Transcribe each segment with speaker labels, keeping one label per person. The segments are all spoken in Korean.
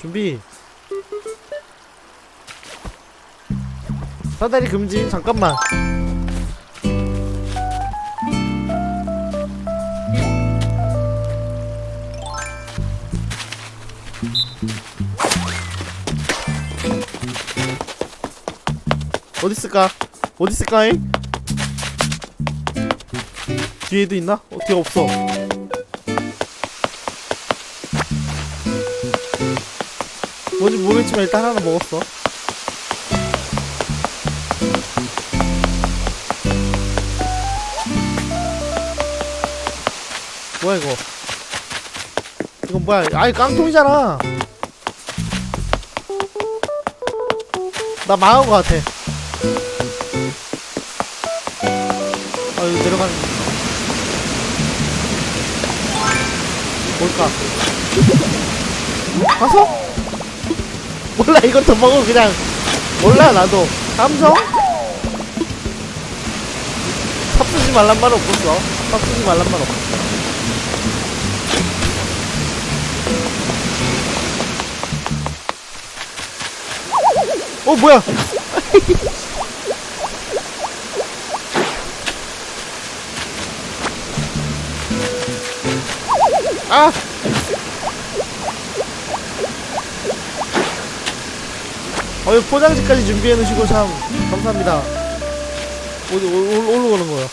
Speaker 1: 준비 사다리 금지 잠깐만? 어디 있을까잉? 뒤에도 있나? 어, 뒤에 없어. 뭔지 모르겠지만 일단 하나 먹었어. 뭐야 이거? 이건 뭐야? 아이 깡통이잖아. 나 망한 것 같아. 아 여기 내려가는. 뭘까? 가서? 몰라 이것도 먹어 그냥 몰라 나도. 함정? 삽쓰지 말란 말 없었어. 삽쓰지 말란 말 없어. 어 뭐야? 아 어이 포장지까지 준비해 놓으시고 참 감사합니다. 어디 올- 올- 올라오는 거요?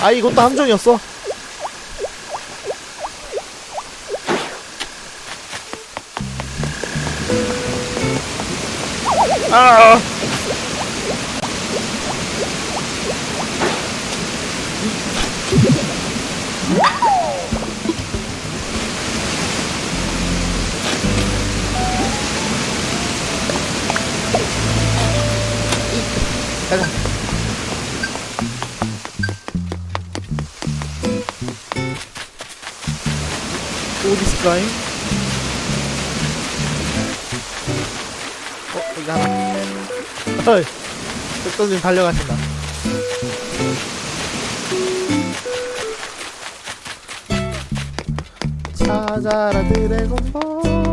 Speaker 1: 아 이것도 함정이었어. 아. 가자. 어디 있을까잉? 어, 여기 하나. 어이, 백도님 달려가신다. 찾아라 드래곤볼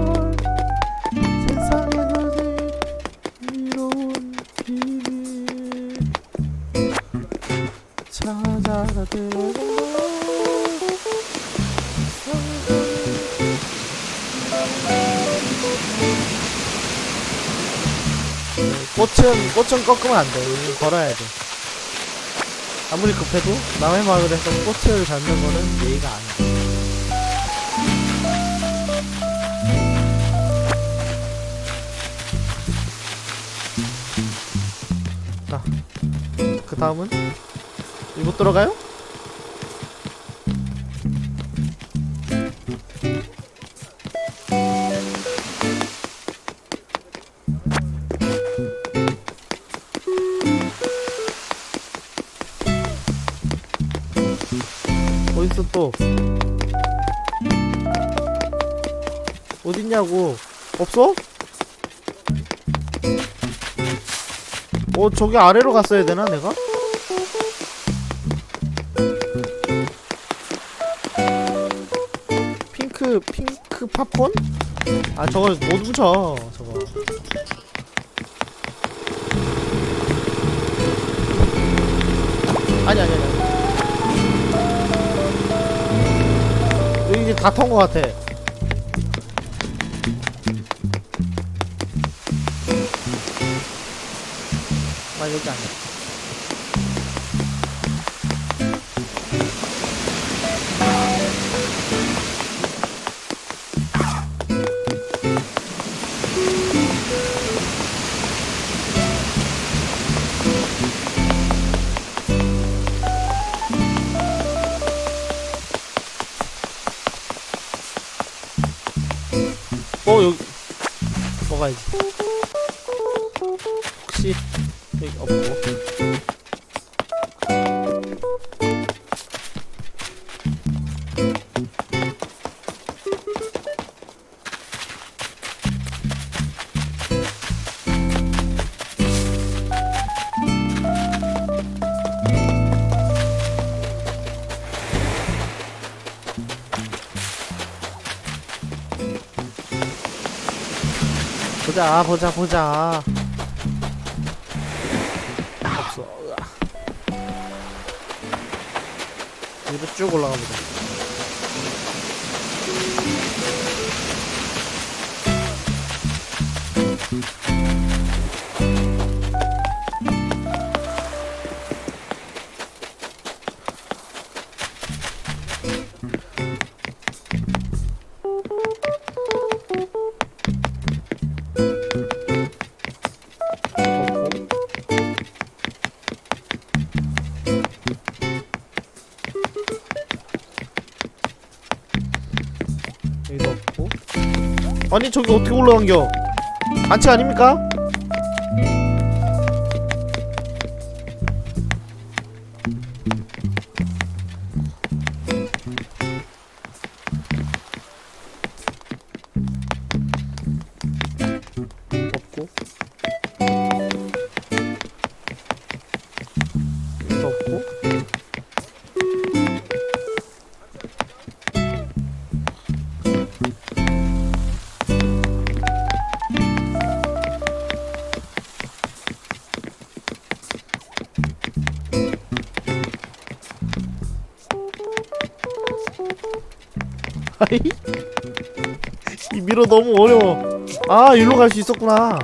Speaker 1: 꽃은 꽃은 꺾으면 안돼. 걸어야 돼. 아무리 급해도 남의 마을에서 꽃을 잡는 거는 예의가 아니야. 그 다음은 이못 들어가요? 어딨냐고 없어? 어 저기 아래로 갔어야 되나 내가? 핑크 핑크 팝콘? 아 저거 못 훔쳐 저거 아니 아니 아니 여기 이제 다 턴 거 같아 나 여기 아니야 어여 보자 보자 보자 없어. 위로 쭉 보자 아니 저기 어떻게 올라간겨 반칙 아닙니까? 이. 이 미로 너무 어려워. 아 일로 갈 수 있었구나.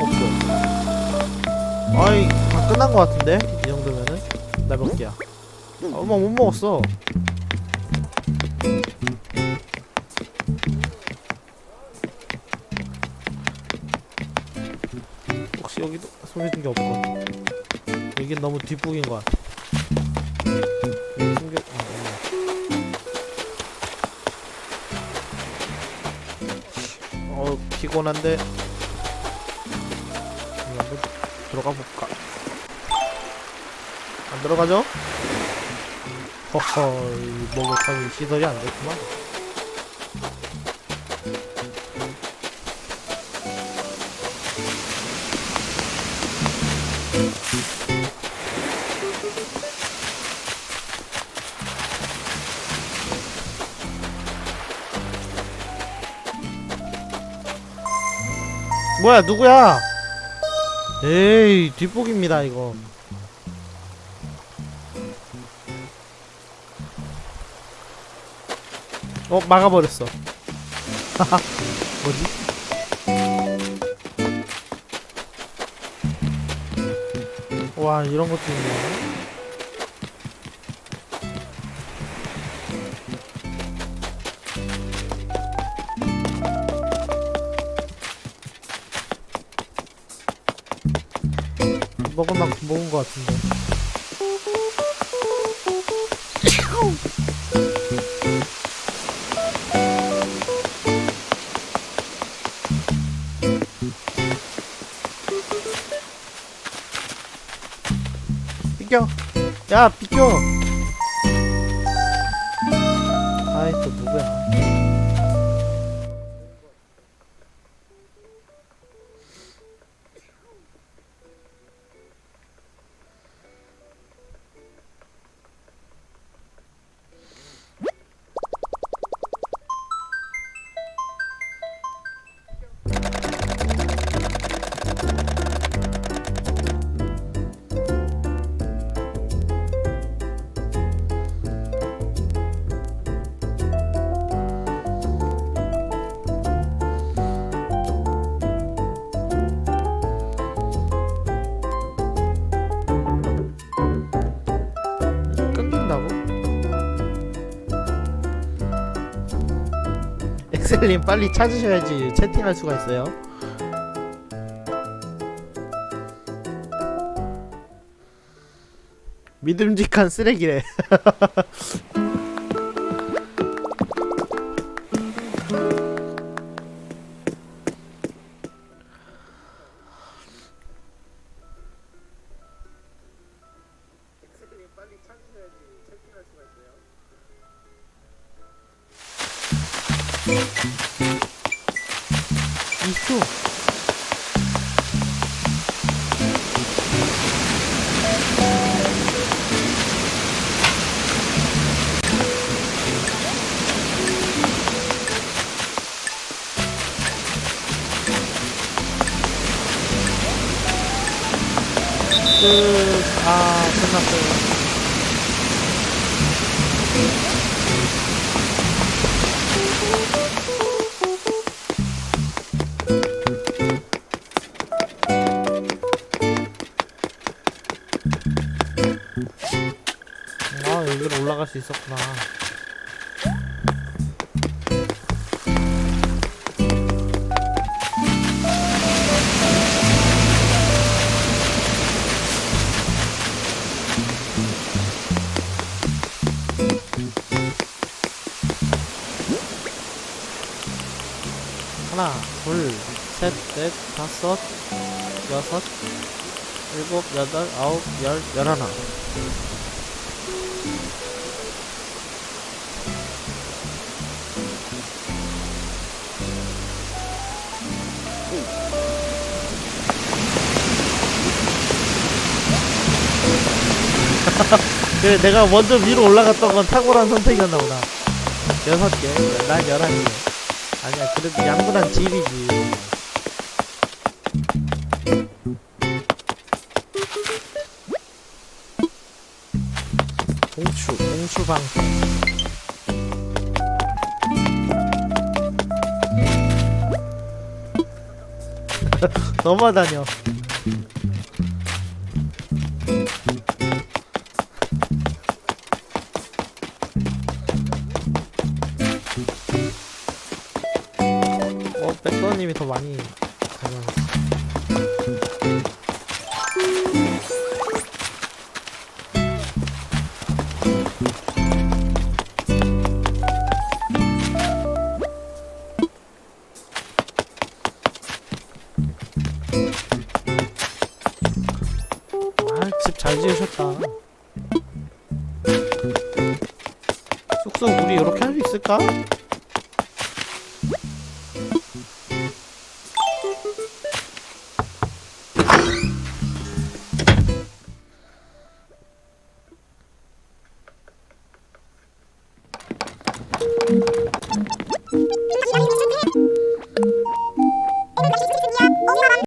Speaker 1: 없어. 아이 다 끝난 것 같은데? 이 정도면은? 나 몇 개야? 아, 엄마 못 먹었어 너무 뒷북인 아. 없네 어 피곤한데. 한번 들어가 볼까? 안 들어가죠? 허허 이 목욕하기 시설이 안 됐구만 뭐야 누구야? 에이 뒷북입니다 이거. 어 막아버렸어. 뭐지? 와 이런 것도 있네 먹은 만큼 먹은 것 같은데. 비켜. 야 비켜 엑셀님 빨리 찾으셔야지 채팅할 수가 있어요. 믿음직한 쓰레기래. 있어. 끝. 아, 끝났어요. 수 있었구나. 하나, 둘, 셋, 넷, 다섯, 여섯, 일곱, 여덟, 아홉, 열, 열하나. 그래, 내가 먼저 위로 올라갔던 건 탁월한 선택이었나 보다. 여섯 개, 난 열한 개. 아니야, 그래도 양분한 질이지. 공추, 공추방패. 넘어다녀. 어, 백도님이 더 많이 가져왔어. 아, 집잘 지으셨다. 쑥쑥 우리 이렇게 할 수 있을까?